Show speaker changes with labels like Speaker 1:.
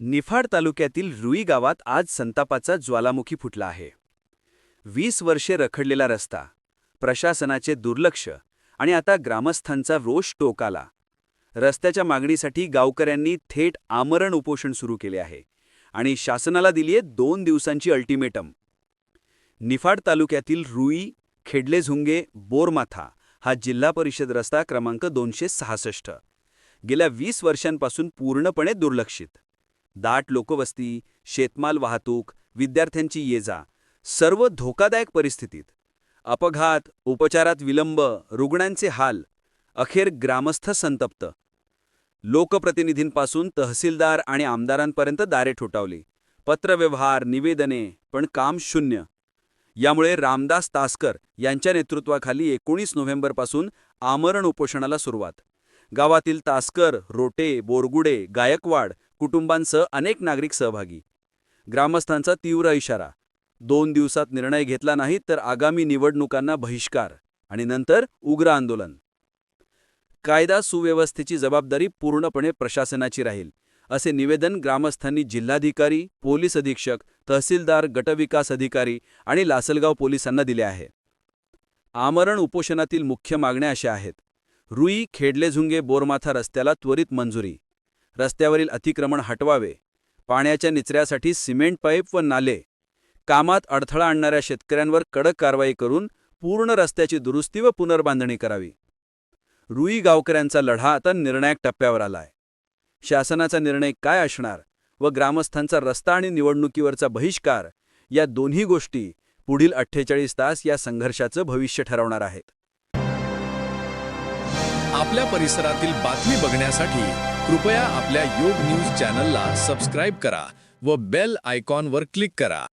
Speaker 1: निफाड तालुक्यातील रुई गावात आज संतापाचा ज्वालामुखी फुटला आहे. वीस वर्षे रखडलेला रस्ता प्रशासनाचे दुर्लक्ष आणि आता ग्रामस्थांचा रोष टोकाला. रस्त्याच्या मागणीसाठी गावकऱ्यांनी थेट आमरण उपोषण सुरू केले आहे आणि शासनाला दिलीये दोन दिवसांची अल्टिमेटम. निफाड तालुक्यातील रुई खेडलेझुंगे बोरमाथा हा जिल्हा परिषद रस्ता क्रमांक दोनशे सहासष्ट. गेल्या वीस वर्षांपासून पूर्णपणे दुर्लक्षित. दाट लोकवस्ती शेतमाल वाहतूक विद्यार्थ्यांची ये जा सर्व धोकादायक परिस्थितीत. अपघात उपचारात विलंब रुग्णांचे हाल अखेर ग्रामस्थ संतप्त. लोकप्रतिनिधींपासून तहसीलदार आणि आमदारांपर्यंत दारे ठोठावली. पत्रव्यवहार निवेदने पण काम शून्य. यामुळे रामदास तासकर यांच्या नेतृत्वाखाली एकोणीस नोव्हेंबरपासून आमरण उपोषणाला सुरुवात. गावातील तासकर रोटे बोरगुडे गायकवाड कुटुंबांसह अनेक नागरिक सहभागी. ग्रामस्थांचा तीव्र इशारा. दोन दिवसात निर्णय घेतला नाही तर आगामी निवडणुकांना बहिष्कार आणि नंतर उग्र आंदोलन. कायदा सुव्यवस्थेची जबाबदारी पूर्णपणे प्रशासनाची राहील असे निवेदन ग्रामस्थांनी जिल्हाधिकारी पोलीस अधीक्षक तहसीलदार गटविकास अधिकारी आणि लासलगाव पोलिसांना दिले आहे. आमरण उपोषणातील मुख्य मागण्या अशा आहेत. रुई खेडलेझुंगे बोरमाथा रस्त्याला त्वरित मंजुरी. रस्त्यावरील अतिक्रमण हटवावे. पाण्याच्या निचऱ्यासाठी सिमेंट पाईप व नाले. कामात अडथळा आणणाऱ्या शेतकऱ्यांवर कडक कारवाई करून पूर्ण रस्त्याची दुरुस्ती व पुनर्बांधणी करावी. रुई गावकऱ्यांचा लढा आता निर्णायक टप्प्यावर आलाय. शासनाचा निर्णय काय असणार व ग्रामस्थांचा रस्ता आणि निवडणुकीवरचा बहिष्कार या दोन्ही गोष्टी पुढील अठ्ठेचाळीस तास या संघर्षाचं भविष्य ठरवणार आहेत.
Speaker 2: आपल्या परिसरातील बातमी बघण्यासाठी कृपया आपल्या योग न्यूज चॅनलला सबस्क्राईब करा व बेल आयकॉनवर क्लिक करा.